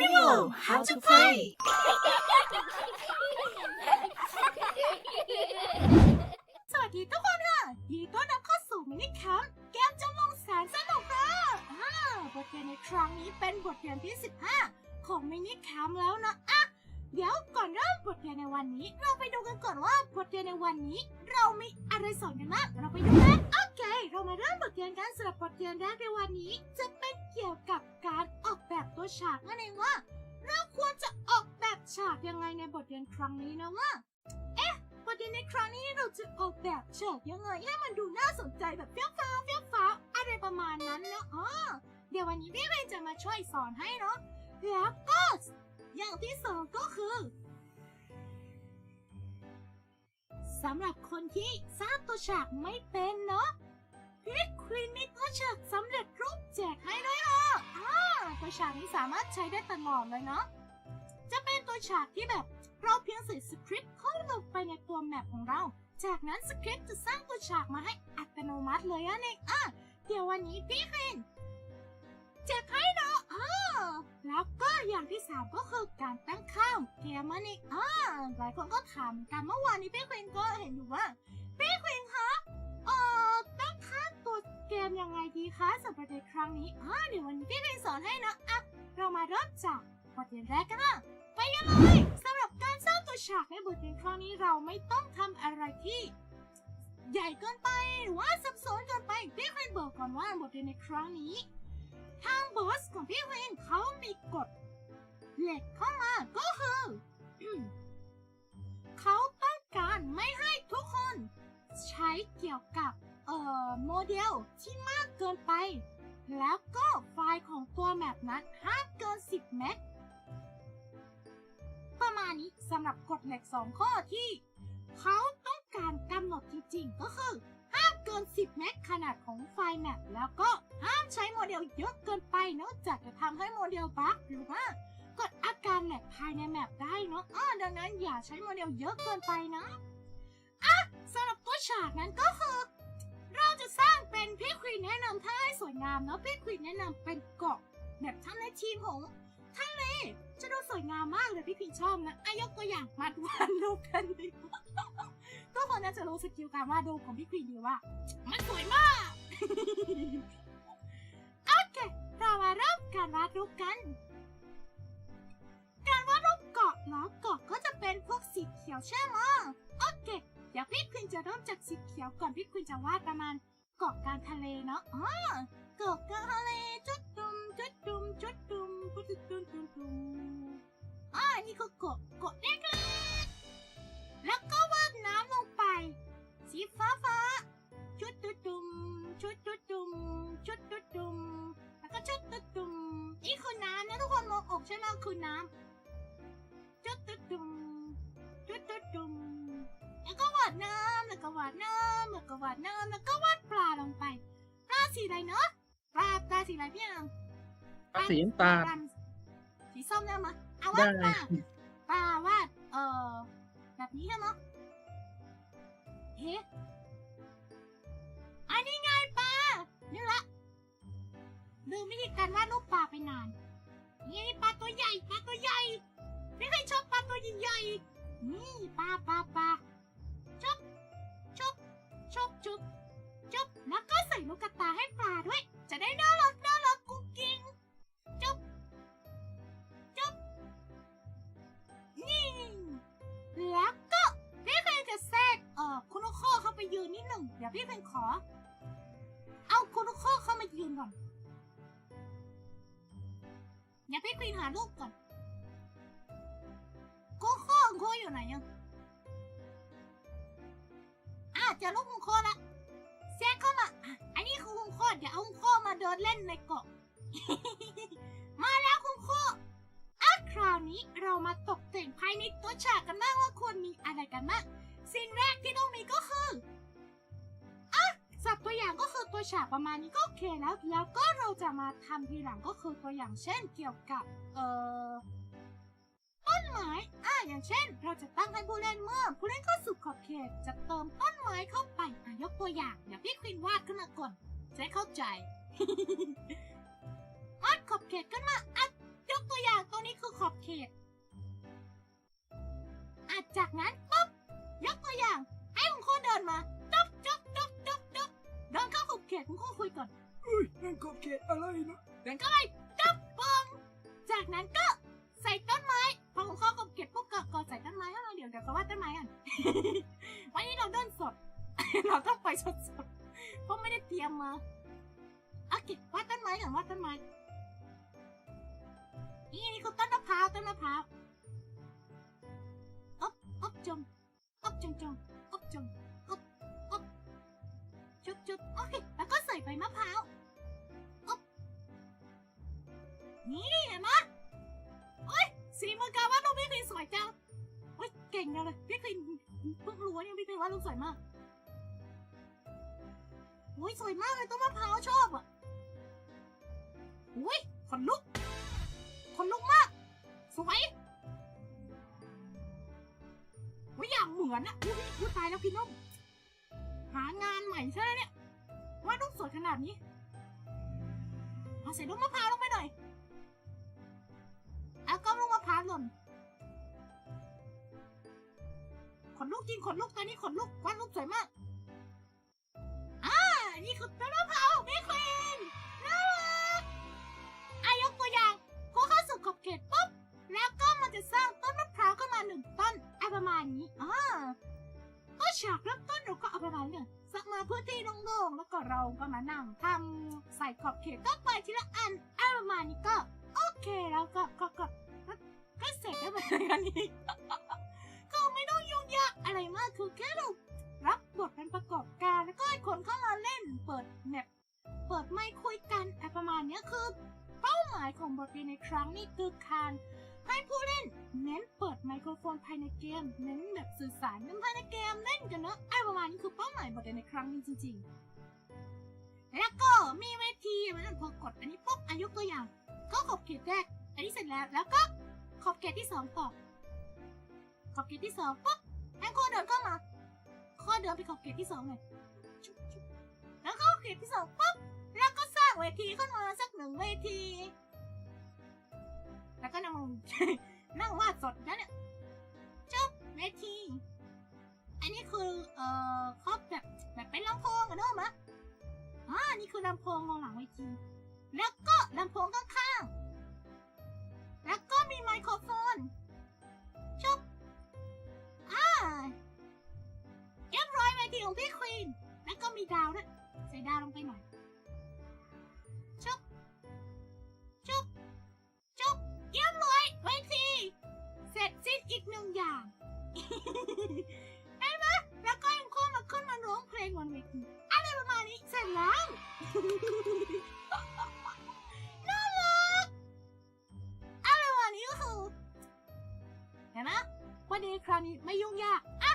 Mimo, How to Play สวัสดีทุกคนค่ะยินดีต้อนรับเข้าสู่มินิแคมป์เกมจำลองแสนสนุกค่ะอ่าบทเรียนในครั้งนี้เป็นบทเรียนที่ 15 ของมินิแคมป์แล้วนะอะเดี๋ยวก่อนเริ่มบทเรียนในวันนี้ เราไปดูกันก่อนว่าบทเรียนในวันนี้ เรามีอะไรสอนกันบ้างเราไปดูกันโอ เรามาเริ่มบทเรียนกันสำหรับบทเรียนแรกในวันนี้ จะเป็นเกี่ยวกับการออกแบบตัวฉากนั่นเองว่า เราควรจะออกแบบฉากยังไงในบทเรียนครั้งนี้นะว่าประเด็นในครั้งนี้เราจะออกแบบฉากยังไงให้มันดูน่าสนใจแบบเฟี้ยวฟ้าวเฟี้ยวฟ้าวอะไรประมาณนั้นนะอ๋อเดี๋ยววันนี้พี่เรนจะมาช่วยสอนให้เนาะแล้วก็อย่างที่สองก็คือสำหรับคนที่สร้างตัวฉากไม่เป็นเนาะ พี่ควีนมีตัวฉากสำเร็จรูปแจกให้ด้วยอะอ่าตัวฉากนี้สามารถใช้ได้ตลอดเลยเนาะ จะเป็นตัวฉากที่แบบเราเพียงใส่สคริปต์เข้าลงไปในตัวแมปของเรา จากนั้นสคริปต์จะสร้างตัวฉากมาให้อัตโนมัติเลยอะเองอะเดี๋ยววันนี้พี่เคนแจกให้เนาะอ่าแล้วก็อย่างที่สามก็คือการตั้งค่าเกมมันเองอ่าหลายคนก็ถามกันเมื่อวานนี้พี่เคนก็เห็นอยู่ว่าพี่เคนคะ เออตั้งค่าตัวเกมยังไงดีคะสำหรับในครั้งนี้อ่าเดี๋ยววันนี้พี่เคนสอนให้นะอะเรามาเริ่มจากบทเรียนแรกกันนะไปกันเลยสำหรับการสร้างตัวฉากในบทเรียนครั้งนี้เราไม่ต้องทำอะไรที่ ใหญ่เกินไปหรือว่าซับซ้อนเกินไปพี่เวนบอกก่อนว่าบทเรียนในครั้งนี้ ทางบอสของพี่เวนเขามีกฎเหล็กเข้ามาก็คื ใช้เกี่ยวกับเอ่อโมเดลที่มากเกินไป แล้วก็ไฟล์ของตัวแมปนั้นห้ามเกิน 10 เมกประมาณนี้สำหรับกฎเหล็ก 2 ข้อที่ เขาต้องการกำหนดจริงๆ ก็คือห้ามเกิน 10 เมกขนาดของไฟล์แมปแล้วก็ห้ามใช้โมเดลเยอะเกินไปนอกจากจะทำให้โมเดลบั๊กหรือว่าเกิดอาการแหลกภายในแมปได้เนาะอ้อดังนั้นอย่าใช้โมเดลเยอะเกินไปนะ อะสำหรับตัวฉากนั้นก็คือ เราจะสร้างเป็นพี่ควีนแนะนำท่าให้สวยงามเนาะพี่ควีนแนะนำเป็นเกาะแบบทำในทีมของทะเลจะดูสวยงามมากเลยพี่พิงชอบนะอายกตัวอย่างมาวาดรูปกันดีกว่าทุกคนน่าจะรู้สกิลการวาดรูปของพี่ควีนดีว่า มันสวยมาก โอเค เรามาเริ่มการวาดรูปกันการวาดรูปเกาะเหรอเกาะก็จะเป็นพวกสีเขียวใช่ไหม พี่ควีนจะเริ่มจากสีเขียวก่อนพี่ควีนจะวาดประมาณเกาะกลางทะเลเนาะอ๋อเกาะกลางทะเลจุดดุมจุดดุมจุดดุมจุดดุมจุดดุมอ่านี่คือเกาะเกาะเล็กๆแล้วก็วาดน้ำลงไป สีฟ้าฟ้าๆชุดดุดดุมชุดดุดดุมชุดดุดดุมแล้วก็ชุดดุดดุมนี่คือน้ำนะทุกคนมองออกใช่ไหมคือน้ำชุดดุดดุมชุดดุดดุม แล้วก็วาดน้ำแล้วก็วาดน้ำแล้วก็วาดน้ำแล้วก็วาดปลาลงไป ปลาสีอะไรเนาะปลาปลาสีอะไรพี่อามปลาสีน้ำตาลสีส้มได้ไหมเอาวาดปได้ลาปลาวาดเอ่อแบบนี้ใช่ไหมเฮ้อันนี้ไงปลานี่ละลืมวิธีการวาดรูปปลาไปนานนี่ปลาตัวใหญ่ปลาตัวใหญ่ไม่เคยชอบปลาตัวใหญ่ๆนี่ปลาปลาปลา ชุบชุบชุบชุบชุบแล้วก็ใส่ลูกกระตาให้ปลาด้วย จะได้น่ารักน่ารักกุ๊กกิ๊งจุบจุบนี่แล้วก็พี่เพนจะแทรกเออคุณโอโคเข้าไปยืนนิดหนึ่งเดี๋ยวพี่เพนขอ เอาคุณโอโคเข้ามายืนก่อนเดี๋ยวพี่ควีนหารูปก่อนโคโค่ของโคอยู่ไหนยัง อะเจอรูปของโคละแทรกเข้ามาอะอันนี้คือคุณโคเดี๋ยวเอาคุณโคมาเดินเล่นในเกาะ มาแล้วคุณโคอะคราวนี้เรามาตกแต่งภายในตัวฉากกันบ้างว่าควรมีอะไรกันบ้างสิ่งแรกที่ต้องมีก็คืออะสับตัวอย่างก็คือตัวฉากประมาณนี้ก็โอเคแล้ว แล้วก็เราจะมาทำทีหลังก็คือตัวอย่างเช่นเกี่ยวกับ เอ่อ ต้นไม้อ่าอย่างเช่น เราจะตั้งให้ผู้เล่นเมื่อผู้เล่นเข้าสู่ขอบเขต จะเติมต้นไม้เข้าไปอะยกตัวอย่างอย่าพี่ควินวาดขึ้นมาก่อนจช้เข้าใจวาดขอบเขตขึ้นมาอะยกตัวอย่างตรงนี้คือขอบเขตอะจากนั้นปุ๊บยกตัวอย่าง ให้คุณครูเดินมาจุ๊บจุ๊บจุ๊บจุ๊บจุ๊บเดินเข้าขอบเขตคุณครูคุยก่อนอุ้ยนั่นขอบเขตอะไรนะเดินเข้าไปจบปองจากนั้นก็ใส่ต้นไม้ ให้เราเดี๋ยวเดี๋ยวก็วาดต้นไม้กันวันนี้เราเดินสด เราต้องไปสดสดๆเพราะไม่ได้เตรียมมาเอาเก็บวาดต้นไม้ก่อนวาดต้นไม้นี่นี่คือต้นมะพร้าวต้นมะพร้าวอบอบจงอบจงจงอบจงอบอบจุบจุบโอเคแล้วก็ใส่ใบมะพร้าวอบนี่เห็นไหม สีมือการวาดรูปพี่คลีนสวยจังโอ้ยเก่งจังเลยพี่คลีนเพิ่งรู้ว่าเนี่ยพี่คลีนวาดรูปสวยมากโอ้ยสวยมากเลยต้นมะพร้าวชอบอะโอ้ยขนลุกคนลุกมาก สวยว่าอย่างเหมือนอะอุ้ยอุ้ยตายแล้วพี่นุ่มหางานใหม่ใช่ไหมเนี่ยว่ารูปสวยขนาดนี้เอาใส่ลูกมะพร้าวลงไปหน่อย ล่นขนลุกจริงขนลุกตอนนี้ขนลุกวาดรูปสวยมากอ่านี่คือต้นมะพร้าวของพี่ควีนน่ารักอายกตัวอย่างพอเข้าสู่ขอบเขตปุ๊บแล้วก็มันจะสร้างต้นมะพร้าวขึ้นมาหนึ่งต้นอะประมาณนี้อ่าก็ฉากเริ่มต้นเราก็เอาประมาณนี้สักมาพื้นที่โล่งๆแล้วก็เราก็มานั่งทำใส่ขอบเขตก็ไปทีละอันอะประมาณนี้ก็ โอเคแล้วก็ก็ก็ ก็เสร็จแล้วแบบนี้ก็ไม่ต้องยุ่งยากอะไรมากคือแค่เรารับบทเป็นประกอบการแล้วก็ให้คนเข้ามาเล่น เปิดแมปเปิดไมค์คุยกันอะไรประมาณนี้คือ เป้าหมายของบทเรียนในครั้งนี้คือการให้ผู้เล่นเน้นเปิดไมโครโฟนภายในเกม เน้นแบบสื่อสารกันภายในเกมเล่นกันเนอะไอ้ประมาณนี้คือเป้าหมายบทเรียนในครั้งนี้จริง ๆ แล้วก็มีเวทีมันพอกดอันนี้ปุ๊บอายุตัวอย่าง ก็ขอบเขตแรกอันนี้เสร็จแล้วแล้วก็ ขอบเขตที่สองต่อ ขอบเขตที่สองปุ๊บให้โคเดินเข้ามาโคเดินไปขอบเขตที่สองเลยแล้วก็ขอบเขตที่สองปุ๊บแล้วก็สร้างเวทีขึ้นมาสักหนึ่งเวที แล้วก็นั่งนั่งวาดสดนะเนี่ยจบเวที อันนี้คือ เอ่อครอบแบบแบบเป็นลำโพงอะเนอะมะอ่านี่คือลำโพงมองหลังเวที แล้วก็ลำโพงข้างๆ แล้วก็มีไมโครโฟนจบอ่าเรียบร้อยเวทีของพี่ควีน แล้วก็มีดาวด้วย ใส่ดาวลงไปหน่อย ชุบ ชุบ ชุบเยี่ยมเลยเวที เสร็จสิ้นอีกหนึ่งอย่างเห็นไหมแล้วก็ยังเข้มาขึ้นมาร้องเพลงบนเวทีอะไรประมาณนี้ เสร็จแล้ว คราวนี้ไม่ยุ่งยากอะ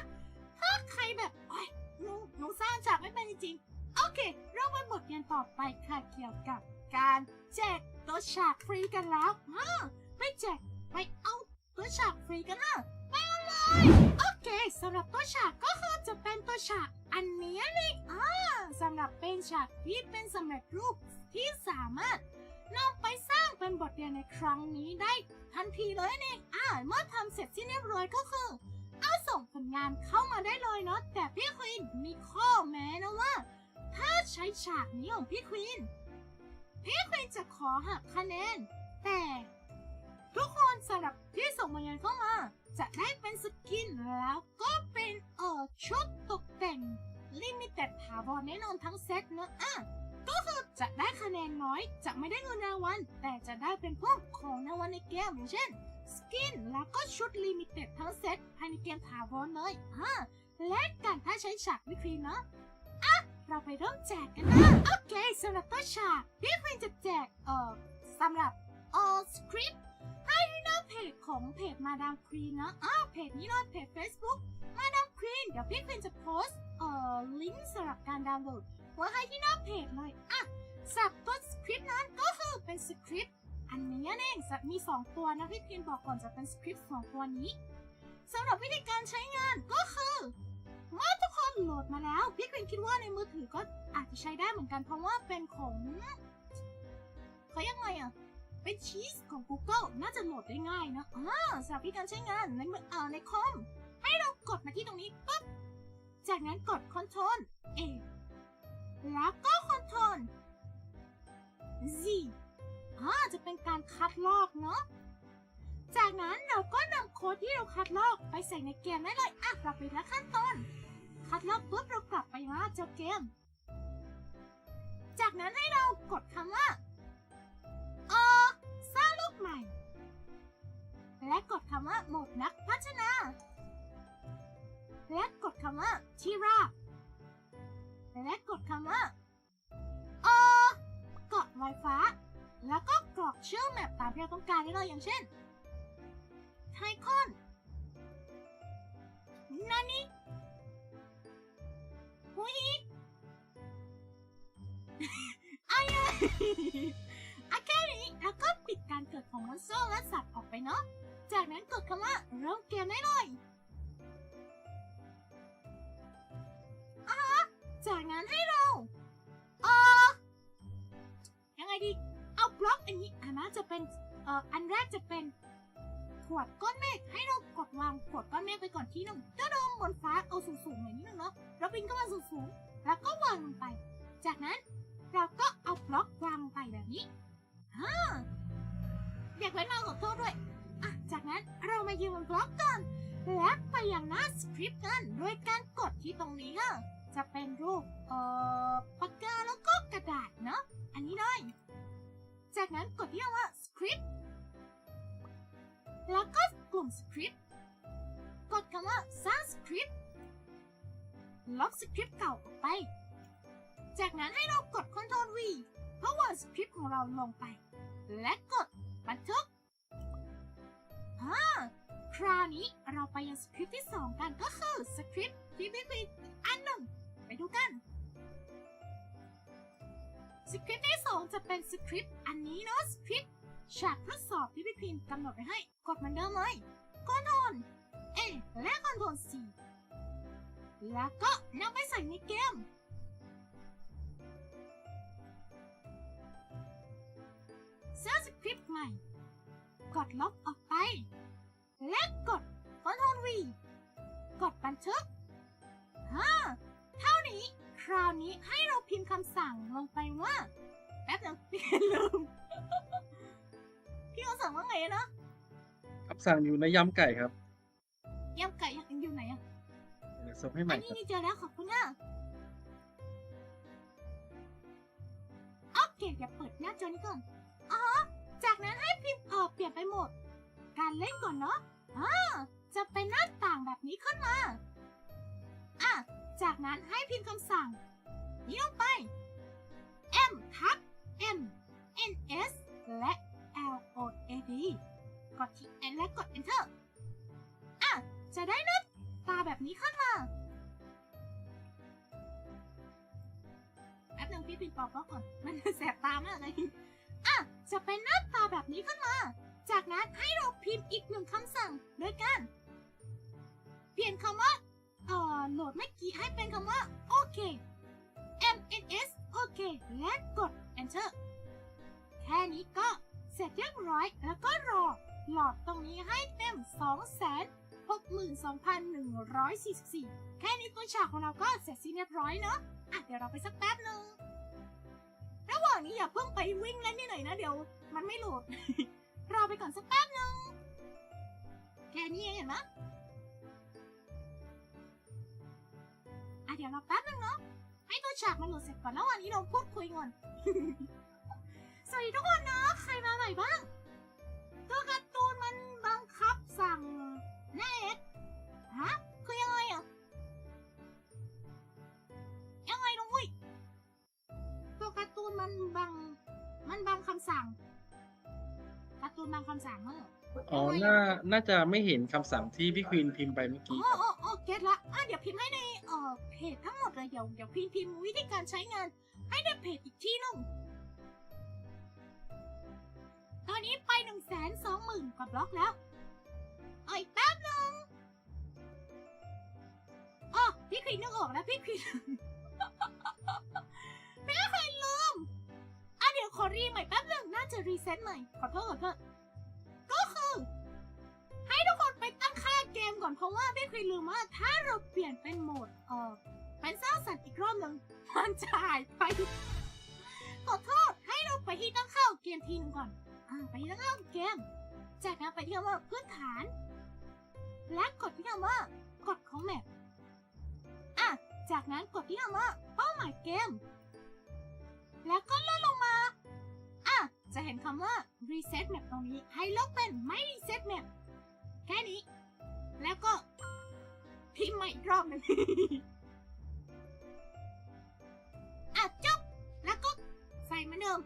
ถ้าใครแบบโอ๊ยหนูหนูสร้างฉากไม่เป็นจริงโอเค เราไปบทเรียนต่อไปค่ะเกี่ยวกับการแจกตัวฉากฟรีกันแล้วฮะไปแจกไปเอาตัวฉากฟรีกันนะไปเอาเลยโอเคสำหรับตัวฉากก็คือจะเป็นตัวฉากอันนี้ยนี่อ่าสำหรับเป็นฉากที่เป็นสำเร็จรูปที่สามารถ นำไปสร้างเป็นบทเรียนในครั้งนี้ได้ทันทีเลยนี่อ่าเมื่อทำเสร็จสิ้นเรียบร้อยก็คือ เอาส่งผลงานเข้ามาได้เลยเนาะแต่พี่ควีนมีข้อแม้นะว่า ถ้าใช้ฉากนี้ของพี่ควีนพี่ควีนจะขอหักคะแนน แต่ทุกคนสำหรับที่ส่งผลงานเข้ามา จะได้เป็นสกินแล้วก็เป็นเอ่อชุดตกแต่งลิมิเต็ดถาวรแน่นอนทั้งเซตเนอะอะ ก็คือจะได้คะแนนน้อยจะไม่ได้เงินรางวัลแต่จะได้เป็นพวกของรางวัลในเกมอย่างเช่นสกินแล้วก็ชุดลิมิเต็ดทั้งเซตภายในเกมถาวรเลยอ่าและกันถ้าใช้ฉากวิครีนเนาะอะเราไปเริ่มแจกกันนะ โอเคสำหรับตัวฉากพี่ควีนจะแจกเอ่อสำหรับ all script ให้ที่หน้าเพจของเพจมาดามควีนนะอ้าเพจนี้เลยเพจ Facebook มาดามควีนเดี๋ยวพี่ควีนจะโพสต์เอ่อลิงก์สำหรับการดาวน์โหลด ไว้ให้ที่หน้าเพจเลยอะสับตัวสคริปต์นั้นก็คือเป็นสคริปต์อันนี้เองจะมี 2 ตัวนะพี่ควีนบอกก่อนจะเป็นสคริปต์สองตัวนี้สำหรับวิธีการใช้งานก็คือเมื่อทุกคนโหลดมาแล้วพี่ควินคิดว่าในมือถือก็อาจจะใช้ได้เหมือนกันเพราะว่าเป็นของเขายังไงอะเป็นชีสของ Google น่าจะโหลดได้ง่ายนะอ่าสำหรับวิธีการใช้งานในมือเอ่อในคอมให้เรากดมาที่ตรงนี้ปั๊บจากนั้นกด Ctrl A แล้วก็ Ctrl Z อ่าจะเป็นการคัดลอกเนาะ จากนั้นเราก็นำโค้ดที่เราคัดลอกไปใส่ในเกมได้เลยอะเราไปละขั้นตอน คัดลอกปุ๊บเรากลับไปมาเจ้าเกม จากนั้นให้เรากดคำว่าเออสร้างลูกใหม่ และกดคำว่าโหมดนักพัฒนา และกดคำว่าที่ราบ และกดคำว่าเออเกาะลอยฟ้า แล้วก็กรอกชื่อแมปตามที่เราต้องการได้เลยอย่างเช่นไทคอนนานิหุยอายะอะแค่นี้แล้วก็ปิดการเกิดของมอนสเตอร์และสัตว์ออกไปเนาะ จากนั้นกดคำว่าเริ่มเกมได้เลย จากนั้นให้เราเออยังไงดี เอาบล็อกอันนี้อันน่าจะเป็นเอ่ออันแรกจะเป็นขวดก้อนเมฆให้เรากดวางขวดก้อนเมฆไปก่อนที่หนึ่งก็โดมบนฟ้าเอาสูงๆหน่อยนิดนึงเนาะเราบินก็มาสูงๆแล้วก็วางลงไป จากนั้นเราก็เอาบล็อกวางลงไปแบบนี้ฮ่าอยากเว้นมาขอโทษด้วยอะจากนั้นเรามายืนบนบล็อกก่อนและไปยังหน้าสคริปต์กันโดยการกดที่ตรงนี้ค่ะ จะเป็นรูปเอ่อปากกาแล้วก็กระดาษเนาะอันนี้เลย จากนั้นกดที่คำว่าสคริปต์แล้วก็กลุ่มสคริปต์กดคำว่าสร้างสคริปต์ลบสคริปต์เก่าออกไป จากนั้นให้เรากด Ctrl V เพื่อวางสคริปต์ของเราลงไป และกดบันทึกอ่าคราวนี้เราไปยังสคริปต์ที่ 2 กันก็คือสคริปต์ที่พี่พีอันหนึ่ง ดูกันสคริปต์ที่2จะเป็นสคริปต์อันนี้เนาะสคริปต์ฉากทดสอบที่พี่พิมพ์กำหนดไว้ให้ กดเหมือนเดิมเลยคอนโทรล A และคอนโทรล C แล้วก็นำไปใส่ในเกมสร้างสคริปต์ใหม่ กดลบออกไป และกด Ctrl V กดบันทึกฮ่า เท่านี้ คราวนี้ให้เราพิมพ์คำสั่งลงไปว่าแป๊บนึงพี่ลืม พี่คำสั่งว่าไงนะคำสั่งอยู่ในยำไก่ครับยำไก่ยังอยู่ไหนอะเดี๋ยวส่งให้ใหอัม่นคนี้รับนี่เจอแล้วขอบคุณนะโอเคเดี๋ยวเปิดหน้าจอนี้ก่อนอ๋อจากนั้นให้พิมพ์เออเปลี่ยนไปหมด การเล่นก่อนเนาะอ่าจะเป็นหน้าต่างแบบนี้ขึ้นมา อะ จากนั้นให้พิมพ์คำสั่งนี้ลงไป M ทับ M N S และ L O A D กดที่ N และกด Enter อะ จะได้น้าตาแบบนี้ขึ้นมาแป๊บนึงพี่ปินปอกก็ก่อน มันแสบตามากเลยอะ จะเป็นหน้าตาแบบนี้ขึ้นมา จากนั้นให้เราพิมพ์อีกหนึ่งคำสั่งด้วยกันเปลี่ยนคำว่า เอ่อโหลดเมื่อกี้ให้เป็นคำว่าโอเค M N S โอเค และกด Enter แค่นี้ก็เสร็จเรียบร้อยแล้วก็รอหลอดตรงนี้ให้เต็ม 2 6 2 1 4 4 แค่นี้ตัวฉากของเราก็เสร็จสิ้นเรียบร้อยเนาะอะเดี๋ยวเราไปสักแป๊บหนึ่งระหว่างนี้อย่าเพิ่งไปวิ่งเล่นที่หน่อยนะเดี๋ยว มันไม่โหลด รอไปก่อนสักแป๊บหนึ่งแค่นี้เองเห็นไหม อะเดี๋ยวเราแป๊บหนึงเนาะให้ตัวฉากมันโหลดเสร็จก่อนแล้ววันนี้เราพูดคุยก่อน สวัสดีทุกคนนะใครมาใหม่บ้าง ตัวการ์ตูนมันบังคับสั่งหน้าเอ็กฮะคือยังไงอะยังไงลุงอุ้ยตัวการ์ตูนมันบัง มันบังคำสั่งการ์ตูนบังคำสั่งเมื่ออ๋อ น่า น่าจะไม่เห็นคำสั่งที่พี่ควีนพิมพ์ไปเมื่ออ๋กี้ออ๋ออ๋อ เก็ตละอะเดี๋ยวพิมพ์ให้ในเอ่อเพจทั้งหมดเลยเดี๋ยวเดี๋ยวพิมพ์พิมพ์วิธีการใช้งานให้ในเพจอีกที่นึงตอนนี้ไปหนึ่งแสนสองหมื่นกว่าบล็อกแล้วเอาอีกแป๊บหนึงอ๋อพี่ควีนนึกออกแล้วพี่ควีนพี่ควีนลืมอะเดี๋ยวขอรีใหม่แป๊บหนึงน่าจะรีเซ็ตใหม่ขอโทษขอโทษก็คือ ให้ทุกคนไปตั้งค่า เกมก่อนเพราะว่าพี่ควีนลืมว่าถ้าเราเปลี่ยนเป็นโหมดเออเป็นสร้างสรรค์อีกรอบหนึ่งมันจะหายไปขอโทษให้เราไปที่ตั้งค่าเกมทีหนึงก่อนอ่าไปที่ตั้งค่าเกมจากนั้นไปที่คำว่าพื้นฐาน และกดที่คำว่ากดของแมปอะจากนั้นกดที่คำว่าเป้าหมายเกม แล้วก็เลื่อนลงมาอะจะเห็นคำว่า reset map ตรงนี้ให้ลบเป็นไม่ reset map แค่นี้ แล้วก็พิมพ์มาอีกรอบหนึ่งอะจบแล้วก็ใส่เหมือนเดิม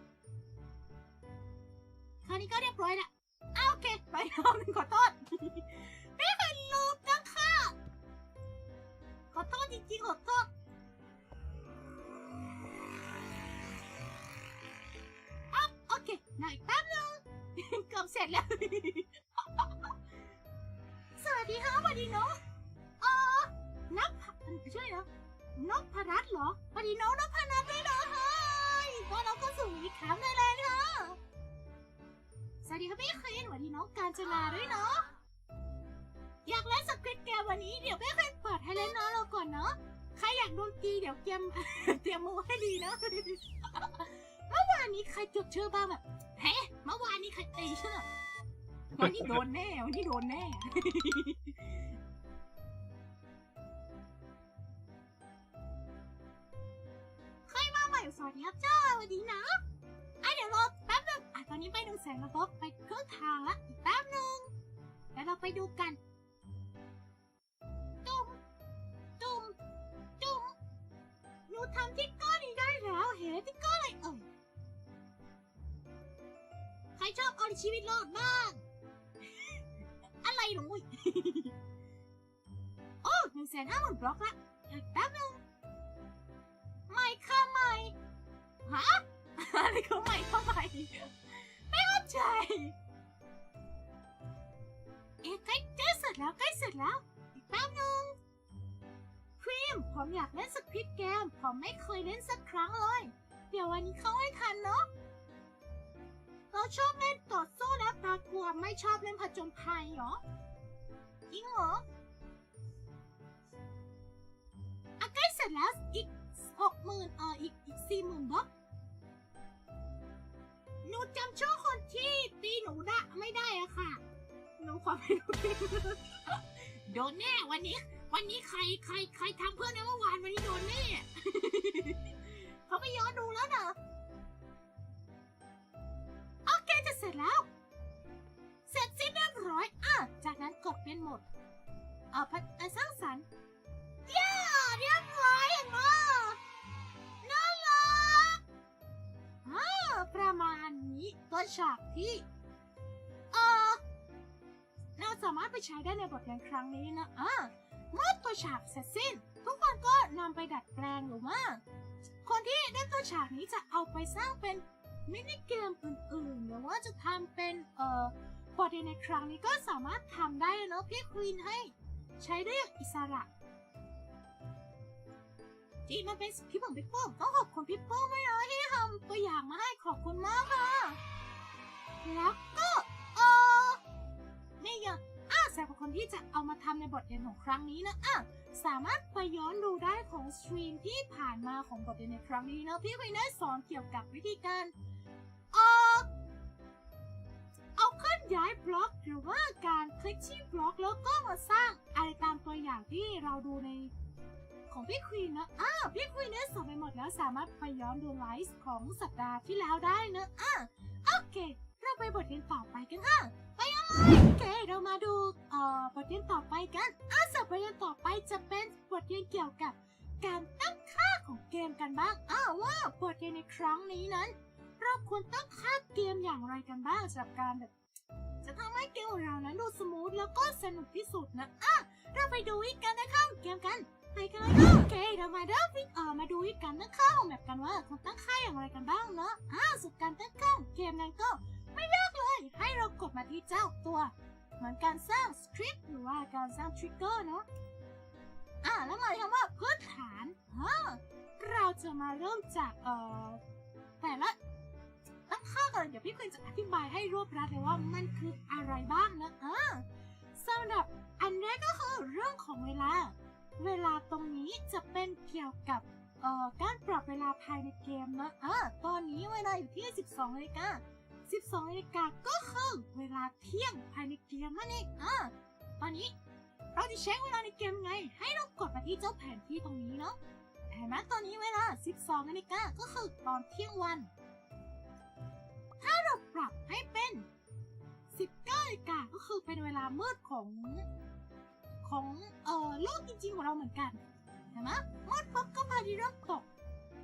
คราวนี้ก็เรียบร้อยละอะโอเค ไปรอบหนึงขอโทษไม่เคยลืมนะค่ะขอโทษจริงๆขอโทษอะโอเคหน่อยแป๊บนึงเกือบเสร็จแล้ว สวัสดีค่ะสวัสดีน้องเออนับช่วยนะนกพรัตน์เหรอสวัสดีน้องนกพรัตด้วยนะเฮ้ยก็เราก็สู่อีกครั้งเลยเลยค่ะสวัสดีครับพี่คลีนสวัสดีน้องการจนาด้วยเนาะอยากเล่นสคริปต์เกมวันนี้เดี๋ยวพี่คลีนเปิดให้เล่นเนาะเราก่อนเนาะใครอยากโดนตีเดี๋ยวเกมเตรียมมือให้ดีเนาะเมื่อวานนี้ใครจดชื่อบ้างแบบเฮ้เมื่อวานนี้ใครตีชื่อ วันนี้โดนแน่วันนี้โดนแน่ใครมาใหม่สวัสดีครับเจ้าสวัสดีนะไอเดี๋ยวรอแป๊บนึงอะตอนนี้ไปดูแสงระบบไปครึ่งทางละอีกแป๊บนึงแล้วเราไปดูกันจุ่มจุ่มจุ่มหนูทำทิกเกอร์นี้ได้แล้วเห็นทิกเกอร์อะไรเอ่ยใครชอบเอาชีวิตรอดบ้าง อะไรหนูอุ๊ยโอ้หนึ่งแสนห้าหมื่นบล็อกละอีกแป๊บนึงไม่ค่ะไม่ฮะอะไรเขาใหม่เข้าใหม่ไม่เข้าใจ เอ๊ะใกล้ใกล้เสร็จแล้วใกล้เสร็จแล้ว อีกแป๊บนึงครีมผมอยากเล่นสคริปต์เกม ผมไม่เคยเล่นสักครั้งเลย เดี๋ยววันนี้เข้าให้ทันเนาะ เราชอบเล่นต่อสู้และปลากลัวไม่ชอบเล่นผจญภัยเหรอจริงเหรออะใกล้เสร็จแล้วอีกหกหมื่นเอออีกอีกสี่หมื่นบล็อกหนูจำชื่อคนที่ตีหนูได้ไม่ได้อะค่ะ หนูขอไปดูคลิปโดนแน่วันนี้ วันนี้ใครใครใครทำเพื่อนในเมื่อวานวันนี้โดนแน่ เออพัสร้างสรรค์เย้เรียบร้อยเห็นไหมน่ารักอ่าประมาณนี้ตัวฉากที่เออเราสามารถไปใช้ได้ในบทเรียนครั้งนี้นะอ่าเมื่อตัวฉากเสร็จสิ้น ทุกคนก็นำไปดัดแปลงหรือว่า คนที่ได้ตัวฉากนี้จะเอาไปสร้างเป็นมินิเกมอื่นๆหรือว่าจะทำเป็นเอ่อบทเรียนในครั้งนี้ก็สามารถทำได้เนอะพี่ควีนให้ ใช้ได้อย่างอิสระที่มันเป็นสิ่งที่ผมพี่โป้งต้องขอบคุณพี่โป้งไม่น้อยที่ทำตัวอย่างมาให้ขอบคุณมากค่ะ แล้วก็เออนี่ยังอะสำหรับคนที่จะเอามาทำในบทเรียนของครั้งนี้นะอะสามารถไปย้อนดูได้ของสตรีมที่ผ่านมาของบทเรียนในครั้งนี้นะพี่วินได้สอนเกี่ยวกับวิธีการ ย้ายบล็อกหรือว่าการคลิกที่บล็อกแล้วก็มาสร้างอะไรตามตัวอย่างที่เราดูในของพี่ควีนนะอ่าพี่ควีนเนี่ยสอนไปหมดแล้วสามารถไปย้อนดูไลฟ์ของสัปดาห์ที่แล้วได้นะอ่าโอเค เราไปบทเรียนต่อไปกันค่ะ ไปเลยโอเค เรามาดูเอ่อบทเรียนต่อไปกันอ่าสัปดาห์ต่อไปจะเป็นบทเรียนเกี่ยวกับ การตั้งค่าของเกมกันบ้างอ้าวว่าบทเรียนในครั้งนี้นั้น เราควรตั้งค่าเกมอย่างไรกันบ้างสำหรับการแบบ จะทำให้เกมของเรานั้นดูสมูทแล้วก็สนุกที่สุดนะอะเราไปดูวิธีการตั้งค่าของเกมกัน ไปกันเลยโอเคเรามาเริ่มวิเอ่อมาดูวิธีการตั้งค่าของแบบกันว่าคุณตั้งค่าอย่างไรกันบ้างเนาะอ่าสุดการตั้งค่าเกมนั้นก็ไม่ยากเลย ให้เรากดมาที่เจ้าตัว เหมือนการสร้างสคริปต์หรือว่าการสร้างทริกเกอร์เนาะอ่าแล้วมาคำว่าพื้นฐานเราจะมาเริ่มจากเอ่อแต่ละ ตั้ากันเดี๋ยวพี่คุณจะอธิบายให้รวบรัดเลยว่ามันคืออะไรบ้างนะอ่าสำหรับอันแรกก็คือเรื่องของเวลา เวลาตรงนี้จะเป็นเกี่ยวกับเอ่อการปรับเวลาภายในเกมนะอ่าตอนนี้เวลาอยู่ที่ 12นาฬิกา12นาฬิกาก็คือเวลาเที่ยงภายในเกมนั่นเองอ่าตอนนี้เราจะใช้เวลาในเกมไง ให้เรากดมาที่เจ้าแผนที่ตรงนี้เนาะเห็นไหมตอนนี้เวลา 12นาฬิกาก็คือตอนเที่ยงวัน ปรับให้เป็น 19นาฬิกาก็คือเป็นเวลามืดของของเอ่อโลกจริงๆของเราเหมือนกันเห็นไหมมืดปุ๊บก็พระอาทิตย์เริ่มตก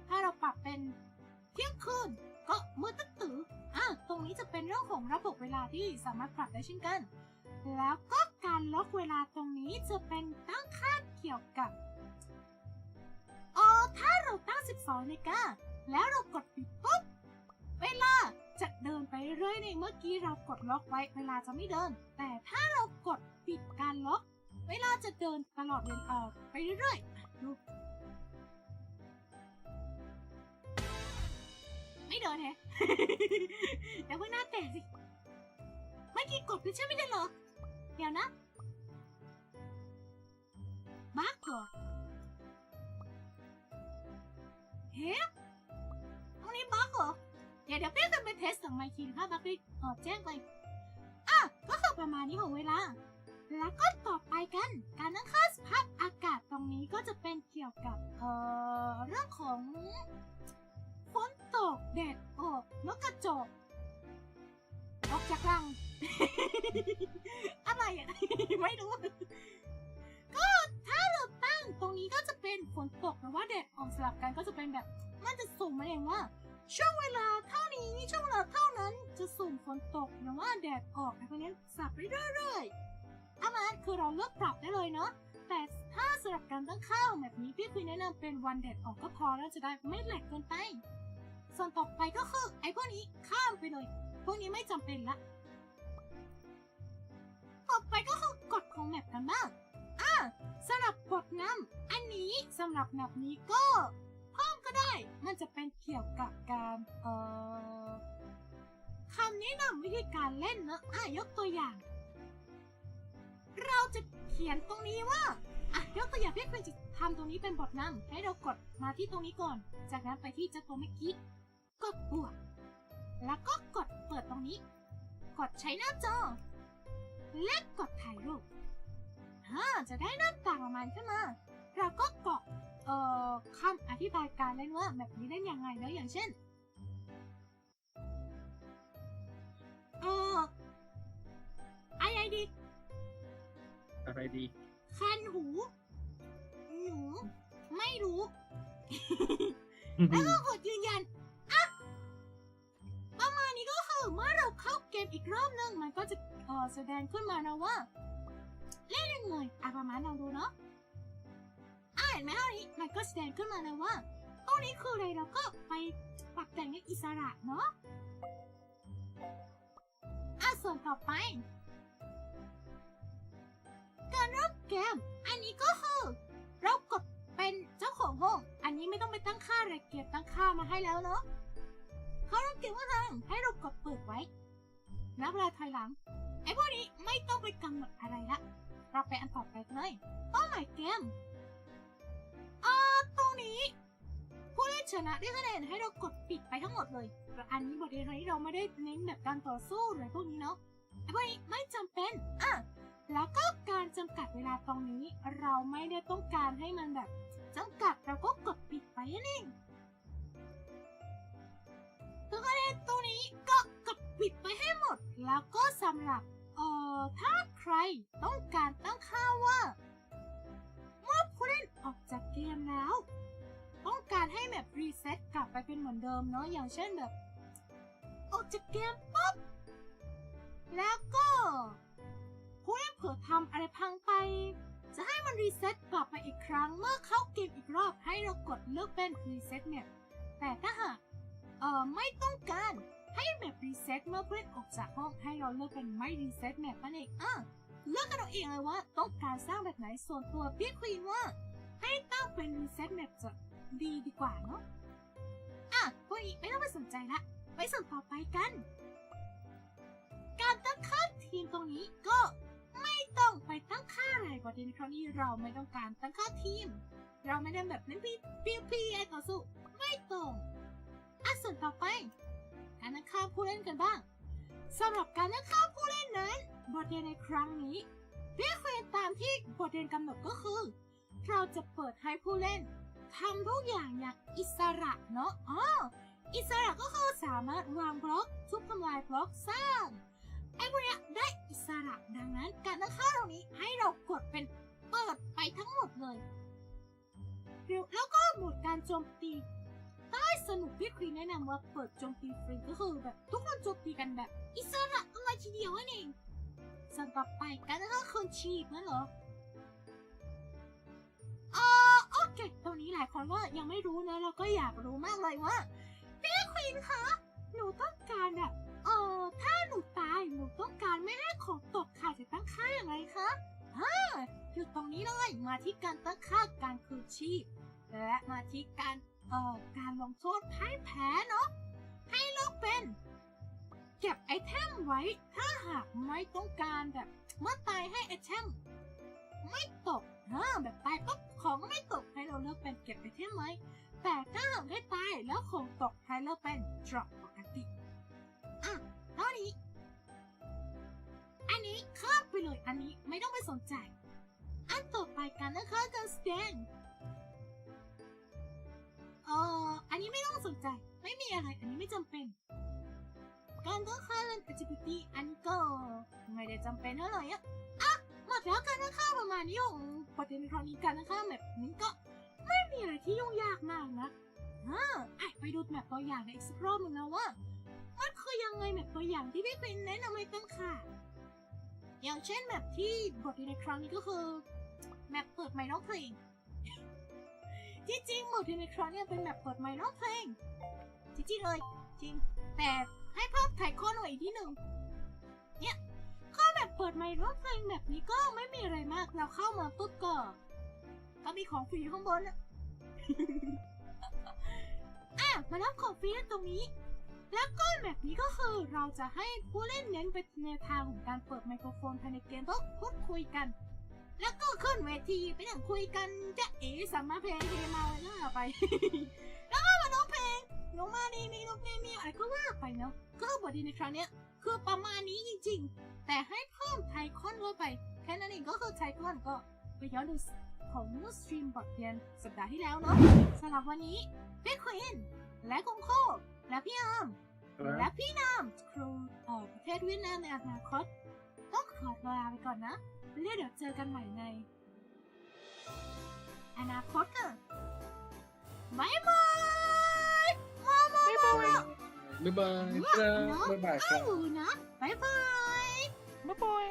ถ้าเราปรับเป็นเที่ยงคืนก็มืดตึ๊ดตื้ออะตรงนี้จะเป็นเรื่องของระบบเวลาที่สามารถปรับได้เช่นกัน แล้วก็การล็อกเวลาตรงนี้จะเป็นตั้งค่าเกี่ยวกับเออถ้าเราตั้ง 12นาฬิกาแล้วเรากดปิดปุ๊บ เวลา จะเดินไปเรื่อยในเมื่อกี้เรากดล็อกไว้เวลาจะไม่เดิน แต่ถ้าเรากดปิดการล็อก เวลาจะเดินตลอดเวลาไปเรื่อยๆดูไม่เดินแฮะเดี๋ยวเพิ่งหน้าแตกสิ เมื่อกี้กดไปใช่ไม่ได้เหรอ เดี๋ยวนะบักเหรอเฮ้ตรงนี้บักเหรอ เดี๋ยวเดี๋ยวพี่จะไปเทสของไมค์ทีนะคะบักพี่เอแจ้งไปอะก็คือประมาณนี้ของเวลา แล้วก็ต่อไปกัน การตั้งค่าสภาพอากาศตรงนี้ก็จะเป็นเกี่ยวกับเอ่อเรื่องของฝนตกแดดออกนกกระจอกออกจากรัง อะไรอะไม่รู้ ก็ถ้าเราตั้งตรงนี้ก็จะเป็นฝนตกหรือว่าแดดออกสลับกันก็จะเป็นแบบ มันจะสุ่มมาเองว่า ช่วงเวลาเท่านี้ช่วงเวลาเท่านั้นจะสุ่มฝนตกหรือว่าแดดออกอะไรพวกนี้สับไปเรื่อยๆอามันคือเราเลือกปรับได้เลยเนาะแต่ถ้าสำหรับการตั้งค่าแบบนี้พี่คุยแนะนำเป็นวันแดดออกก็พอแล้วจะได้ไม่แหลกเกินไป ส่วนต่อไปก็คือไอ้พวกนี้ข้ามไปเลย พวกนี้ไม่จำเป็นละต่อไปก็คือกฎของแมปกันบ้างอ่าสำหรับกฎนำอันนี้สำหรับแมปนี้ก็ ได้ มันจะเป็นเกี่ยวกับการเอ่อคำแนะนำวิธีการเล่นนะอะยกตัวอย่าง เราจะเขียนตรงนี้ว่าอะยกตัวอย่างพี่ควรจะทำตรงนี้เป็นบทนำให้เรากดมาที่ตรงนี้ก่อน จากนั้นไปที่เจ้าตัวเมื่อกี้กดบวกแล้วก็กดเปิดตรงนี้ กดใช้หน้าจอ และกดถ่ายรูปฮ่าจะได้หน้าต่างประมาณขึ้นมา เราก็กด เอ่อคำอธิบายการเล่นว่าแบบนี้เล่นยังไงแล้วอย่างเช่นเอ่อไอไอดีอะไรดี คันหู หนู ไม่รู้ แล้วก็กดยืนยันอะประมาณนี้ก็คือเมื่อเราเข้าเกมอีกรอบหนึงมันก็จะเออแสดงขึ้นมานะว่า เล่นยังไงอะประมาณลองดูเนาะอะเห็นไหมตรงนี้มันก็แสดงขึ้นมาเลยว่าตรงนี้คืออะไรเราก็ไปปรับแต่งให้อิสระเนาะอะส่วนต่อไป การริ่มเกม อันนี้ก็คือเรากดเป็นเจ้าของห้อง อันนี้ไม่ต้องไปตั้งค่าอะไรเก็บตั้งค่ามาให้แล้วเนาะเขาริ่มเกมก็ทางให้เรากดเปิดไว้นับเวลาถอยหลังไอ้พวกนี้ไม่ต้องไปกำหนดอะไรละ เราไปอันต่อไปเลยเป้าหมายเกม อ่าตรงนี้ ผู้เล่นชนะได้คะแนนให้เรากดปิดไปทั้งหมดเลยแต่อันนี้บทเรียนนี้เราไม่ได้เน้นแบบการต่อสู้หรือพวกนี้เนาะไอ้พวกนี้ไม่จำเป็นอะแล้วก็การจำกัดเวลาตรงนี้ เราไม่ได้ต้องการให้มันแบบจำกัดเราก็กดปิดไปนั่นเองตัวคะแนนตรงนี้ก็กดปิดไปให้หมด แล้วก็สำหรับเอ่อถ้าใครต้องการตั้งค่าว่า ออกจากเกมแล้ว ต้องการให้แบบรีเซ็ตกลับไปเป็นเหมือนเดิมเนาะอย่างเช่นแบบ ออกจากเกมปุ๊บแล้วก็ผู้เล่นเผื่อทำอะไรพังไป จะให้มันรีเซ็ตกลับไปอีกครั้งเมื่อเข้าเกมอีกรอบให้เรากดเลือกเป็นรีเซ็ตแมปแต่ถ้าหากเอ่อไม่ต้องการให้แมปรีเซ็ตเมื่อผู้เล่นออกจากห้องให้เราเลือกเป็นไม่รีเซ็ตแมปนั่นเองอะเลือกกันเอาเองเลยว่าต้องการสร้างแบบไหนส่วนตัวพี่ควีนว่า ให้ตั้งเป็นรีเซ็ตแมปจะดีดีกว่าเนาะ อะพวกนี้ไม่ต้องไปสนใจละ ไปส่วนต่อไปกัน การตั้งค่าทีมตรงนี้ก็ไม่ต้องไปตั้งค่าอะไรประเด็นครั้งนี้เราไม่ต้องการตั้งค่าทีม เราไม่ได้แบบเล่นพีพีพีไอต่อสู้ไม่ตรงอะส่วนต่อไป การตั้งค่าผู้เล่นกันบ้างสำหรับการตั้งค่าผู้เล่นนั้น บทเรียนในครั้งนี้พี่ควีนตามที่บทเรียนกำหนดก็คือ เราจะเปิดให้ผู้เล่นทำทุกอย่างอย่างอิสระเนาะอ๋ออิสระก็คือสามารถวางบล็อกทุบทำลายบล็อกสร้างไอ้พวกนี้ได้อิสระดังนั้นการตั้งค่าตรงนี้ให้เรากดเป็นเปิดไปทั้งหมดเลยเแล้วก็หมดการโจมตีได้สนุกพี่ควีนแนะนำว่าเปิดโจมตีฟรีก็คือแบบทุกคนโจมตีกันแบบ อิสระกันเลยทีเดียวนั่นเองส่วนต่อไปการตั้งค่าคืนชีพนั่นเหรอ เออโอเคตอนนี้หลายคนก็ยังไม่รู้นะเราก็อยากรู้มากเลยว่าพี่ควีนคะหนูต้องการแบบเออถ้าหนูตายหนูต้องการไม่ให้ของตกค่ะจะตั้งค่าอย่างไรคะฮ่าอยู่ตรงนี้เลยมาที่การตั้งค่าการคืนชีพ และมาที่การเอ่อการลงโทษพ่ายแพ้เนาะให้เลือกเป็น เก็บไอเทมไว้ถ้าหากไม่ต้องการแบบเมื่อตายให้ไอเทม ไม่ตกนะแบบตายปุ๊บของไม่ตกให้เราเลือกเป็นเก็บไอเทมไว้แต่ถ้าหากได้ตายแล้วของตกให้เลือกเป็น drop ปกติอะเท่านี้ อันนี้ข้ามไปเลยอันนี้ไม่ต้องไปสนใจ อันต่อไปกันนะคะการสแกนเอ่ออันนี้ไม่ต้องสนใจ ไม่มีอะไร อันนี้ไม่จำเป็น การตั้งค่าเรื่อง activity อันก็ไม่ได้จำเป็นเท่าไหร่อะ หมดแล้วกันนะคะประมาณนี้ของประเด็นคราวนี้กันนะคะแบบนี้ก็ ไม่มีอะไรที่ยุ่งยากมากนะอ่าอะไปดูแมปตัวอย่างในอีกสักรอบหนึงนะว่ามันคือยังไงแมปตัวอย่างที่พี่เป็นแนะนำให้ตั้งค่ะอย่างเช่นแมปที่บทเรียนในครั้งนี้ก็คือแมปเปิดไมค์ร้องเพลงที่จริงบทเรียนในครั้งเนี้เป็นแมปเปิดไมค์ร้องเพลงจริงๆเลยจริงแต่ให้เพิ่มไทยข้อหน่อยอีกที่หนึ่งก็แบบ เปิดไมค์ร้องเพลงแบบนี้ก็ไม่มีอะไรมากเราเข้ามาปุ๊บก็ก็มีของฟรีข้างบนอะอะมารับของฟรีตรงนี้ แล้วก็แบบนี้ก็คือเราจะให้ผู้เล่นเน้นไปในทางของการเปิดไมโครโฟนภายในเกมเพื่อพูดคุยกัน แล้วก็ขึ้นเวทีไปนั่งคุยกันจะเอ๋สามาเพลงเพลงมาเลยนะไป แล้วก็มาร้องเพลงลงมาดีมีลูกนี่มีอะไรก็ว่าไปเนาะก็บทเรียนในครั้งเนี้ยคือประมาณนี้จริง ๆ แต่ให้เพิ่มไทคอนเข้าไป แค่นั้นเองก็คือไทคอนก็ไปย้อนดูของสตรีมบทเรียนสัปดาห์ที่แล้วเนาะสำหรับวันนี้พี่ควีนและคุงโคและพี่อาร์มและพี่นามครูเอ่อประเทศเวียดนามในอนาคตต้องขอลาไปก่อนนะแล้วเดี๋ยวเจอกันใหม่ใน อนาคตค่ะบายบายมามามามาบ๊ายบายครับบ๊ายบายครัอ้าบวนะบายบาย บ๊ายบาย